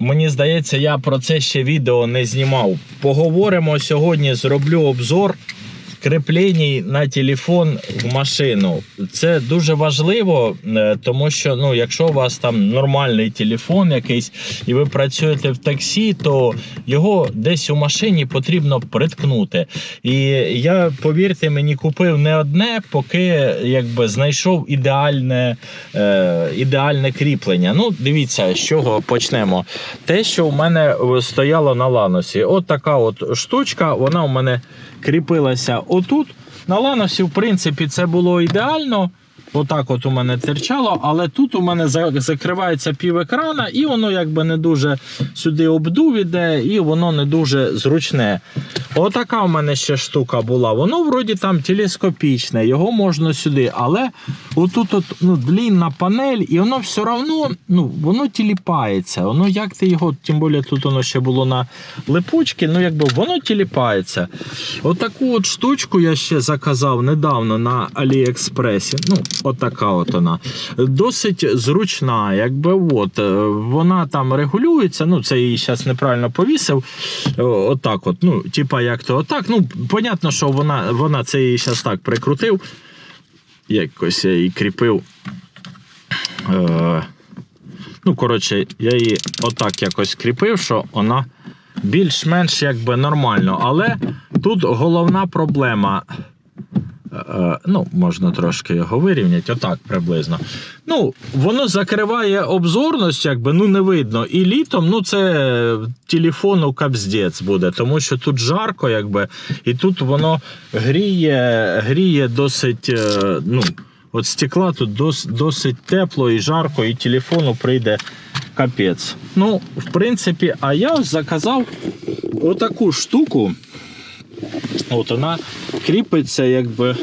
мені здається, я про це ще відео не знімав. Поговоримо сьогодні, зроблю обзор кріплень на телефон в машину. Це дуже важливо, е, тому що ну, якщо у вас там нормальний телефон якийсь і ви працюєте в таксі, то його десь у машині потрібно приткнути. І я, повірте мені, купив не одне, поки якби знайшов ідеальне, е, ідеальне кріплення. Ну, дивіться, з чого почнемо. Те, що у мене стояло на ланосі, от така от штучка, вона у мене кріпилася отут. На ланосі, в принципі, це було ідеально. Отак от у мене терчало, але тут у мене закривається пів екрана, і воно якби не дуже сюди обдув іде, і воно не дуже зручне. Отака у мене ще штука була. Воно вроді там телескопічне, його можна сюди. Але отут от, ну, длінна панель, і воно все одно ну, воно тіліпається. Воно як ти його, тим більше тут воно ще було на липучки, ну якби воно тіліпається. Отаку от штучку я ще заказав недавно на Аліекспресі. Ну, отака от вона. Досить зручна, якби от. е, Вона там регулюється. Ну, це її зараз неправильно повісив. Отак от. Ну, типа як то отак. Ну, понятно, що вона, вона це її зараз так прикрутив. Якось я її кріпив. Е, ну, коротше, я її отак якось кріпив, що вона більш-менш якби нормально. Але тут головна проблема. Е, Ну, можна трошки його вирівняти, отак приблизно. Ну, воно закриває обзорність, якби ну не видно. І літом ну це телефону капздець буде, тому що тут жарко, якби, і тут воно гріє, гріє досить. е, ну, От стекла тут дос, досить тепло і жарко, і телефону прийде капець. Ну, в принципі, а я заказав отаку штуку. От вона кріпиться, якби.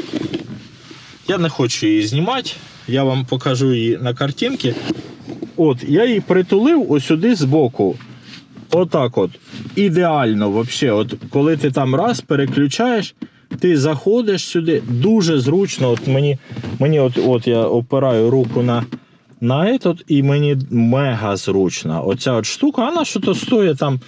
Я не хочу її знімати. Я вам покажу її на картинці. От, я її притулив ось сюди збоку. Отак от. Ідеально, взагалі. От, коли ти там раз переключаєш, ти заходиш сюди, дуже зручно. От мені, мені от, от я опираю руку на, на этот, і мені мега зручно. Оця от штука, вона що то стоїть там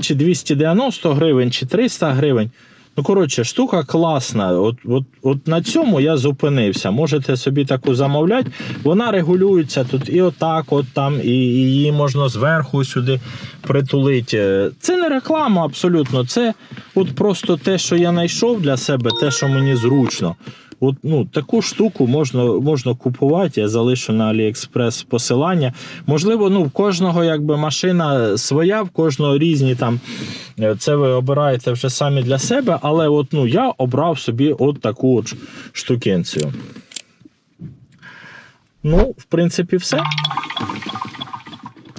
чи 290 гривень, чи 300 гривень. Ну, коротше, штука класна. От, от, от на цьому я зупинився. Можете собі таку замовляти. Вона регулюється тут і отак, от там, і, і її можна зверху сюди притулити. Це не реклама абсолютно. Це от просто те, що я знайшов для себе, те, що мені зручно. От, ну, таку штуку можна, можна купувати. Я залишу на Аліекспрес посилання. Можливо, ну, в кожного якби машина своя, в кожного різні там. Е, Це ви обираєте вже самі для себе, але от, ну, я обрав собі от таку от штукенцію. Ну, в принципі, все.